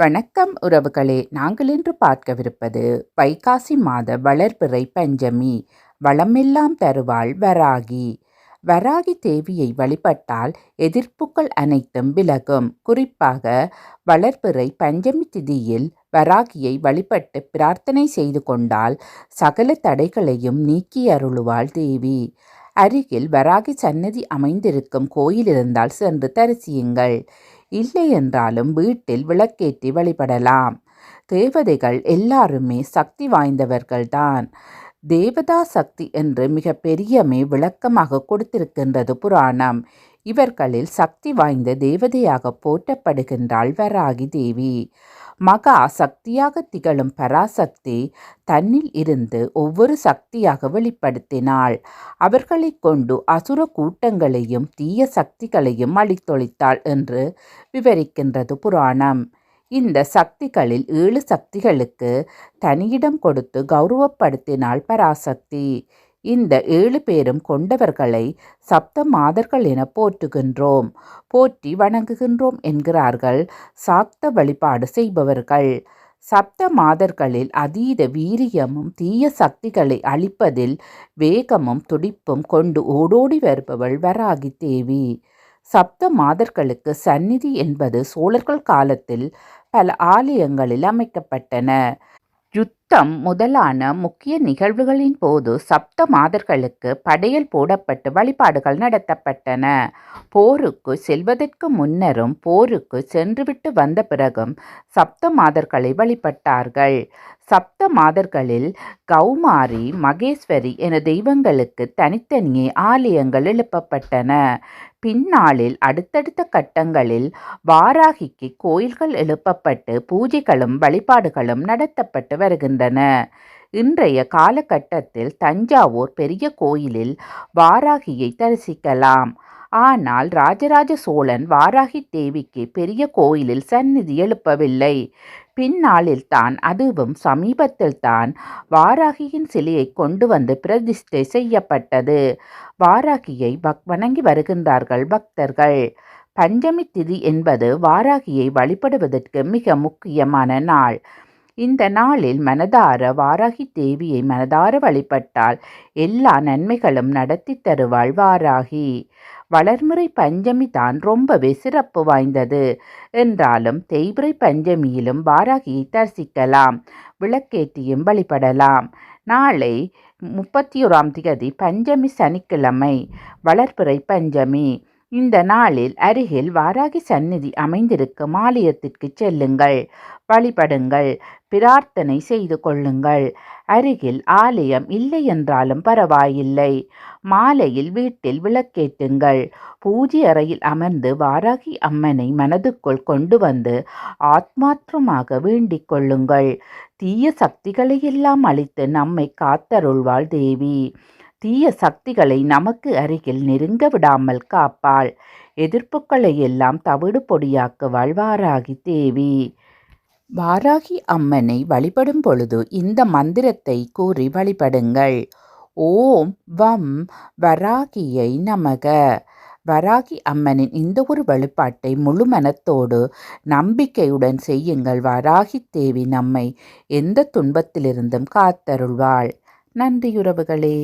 வணக்கம் உறவுகளே. நாங்கள் இன்று பார்க்கவிருப்பது வைகாசி மாத வளர்பிறை பஞ்சமி வளமெல்லாம் தருவாள் வராகி. வராகி தேவியை வழிபட்டால் எதிர்ப்புகள் அனைத்தும் விலகும். குறிப்பாக வளர்பிறை பஞ்சமி திதியில் வராகியை வழிபட்டு பிரார்த்தனை செய்து கொண்டால் சகல தடைகளையும் நீக்கி அருளுவாள் தேவி. அருகில் வராகி சன்னதி அமைந்திருக்கும் கோயில் இருந்தால் சென்று தரிசியுங்கள். இல்லை என்றாலும் வீட்டில் விளக்கேற்றி வழிபடலாம். தேவதைகள் எல்லாருமே சக்தி வாய்ந்தவர்கள்தான். தேவதா சக்தி என்று மிக பெரியமே விளக்கமாக கொடுத்திருக்கின்றது புராணம். இவர்களில் சக்தி வாய்ந்த தேவதையாக போற்றப்படுகின்றாள் வராகி தேவி. மகா சக்தியாக திகழும் பராசக்தி தன்னில் இருந்து ஒவ்வொரு சக்தியாக வெளிப்படுத்தினாள். அவர்களை கொண்டு அசுர கூட்டங்களையும் தீய சக்திகளையும் அழித்தொழித்தாள் என்று விவரிக்கின்றது புராணம். இந்த சக்திகளில் ஏழு சக்திகளுக்கு தனியிடம் கொடுத்து கௌரவப்படுத்தினாள் பராசக்தி. இந்த ஏழு பேரும் கொண்டவர்களை சப்த மாதர்கள் என போற்றுகின்றோம். போற்றி வணங்குகின்றோம் என்கிறார்கள் சாக்த வழிபாடு செய்பவர்கள். சப்த மாதர்களில் அதீத வீரியமும் தீய சக்திகளை அழிப்பதில் வேகமும் துடிப்பும் கொண்டு ஓடோடி வருபவள் வராகி தேவி. சப்த மாதர்களுக்கு சந்நிதி என்பது சோழர்கள் காலத்தில் பல ஆலயங்களில் அமைக்கப்பட்டன. யுத்தம் முதலான முக்கிய நிகழ்வுகளின் போது சப்த மாதர்களுக்கு படையல் போடப்பட்டு வழிபாடுகள் நடத்தப்பட்டன. போருக்கு செல்வதற்கு முன்னரும் போருக்கு சென்றுவிட்டு வந்த பிறகும் சப்த மாதர்களை வழிபட்டார்கள். சப்த மாதர்களில் கௌமாரி மகேஸ்வரி என தெய்வங்களுக்கு தனித்தனியே ஆலயங்கள் எழுப்பப்பட்டன. பின்னாளில் அடுத்தடுத்த கட்டங்களில் வாராகிக்கு கோயில்கள் எழுப்பப்பட்டு பூஜைகளும் வழிபாடுகளும் நடத்தப்பட்டு வருகின்றன. இன்றைய காலகட்டத்தில் தஞ்சாவூர் பெரிய கோயிலில் வாராகியை தரிசிக்கலாம். ஆனால் ராஜராஜ சோழன் வாராகி தேவிக்கு பெரிய கோயிலில் சந்நிதி எழுப்பவில்லை. பின்னாளில் தான் அதுவும் சமீபத்தில் தான் வாராகியின் சிலையை கொண்டு வந்து பிரதிஷ்டை செய்யப்பட்டது. வாராகியை பக் வணங்கி வருகின்றார்கள் பக்தர்கள். பஞ்சமி திதி என்பது வாராகியை வழிபடுவதற்கு மிக முக்கியமான நாள். இந்த நாளில் மனதார வாராகி தேவியை மனதார வழிபட்டால் எல்லா நன்மைகளும் நடத்தி தருவாள் வாராகி. வளர்முறை பஞ்சமி தான் ரொம்பவே சிறப்பு வாய்ந்தது. என்றாலும் தேய்பிரை பஞ்சமியிலும் வாராகியை தரிசிக்கலாம் விளக்கேற்றியும் வழிபடலாம். நாளை முப்பத்தி ஓராம் திகதி பஞ்சமி சனிக்கிழமை வளர்பிறை பஞ்சமி. இந்த நாளில் அருகில் வாராகி சந்நிதி அமைந்திருக்கும் ஆலயத்திற்கு செல்லுங்கள். வழிபடுங்கள். பிரார்த்தனை செய்து கொள்ளுங்கள். அருகில் ஆலயம் இல்லை என்றாலும் பரவாயில்லை. மாலையில் வீட்டில் விளக்கேற்றுங்கள். பூஜை அறையில் அமர்ந்து வாராகி அம்மனை மனதுக்குள் கொண்டு வந்து ஆத்மாற்றமாக வேண்டிக் கொள்ளுங்கள். தீய சக்திகளை எல்லாம் அழித்து நம்மை காத்தருள்வாள் தேவி. தீய சக்திகளை நமக்கு அருகில் நெருங்க விடாமல் காப்பாள். எதிர்ப்புகளை எல்லாம் தவிடு பொடியாக்குவாள் வாராகி தேவி. வாராகி அம்மனை வழிபடும் பொழுது இந்த மந்திரத்தை கூறி வழிபடுங்கள். ஓம் வம் வராகியை நமக. வராகி அம்மனின் இந்த ஒரு வழிபாட்டை முழு மனத்தோடு நம்பிக்கையுடன் செய்யுங்கள். வராகி தேவி நம்மை எந்த துன்பத்திலிருந்தும் காத்தருள்வாள். நன்றியுறவுகளே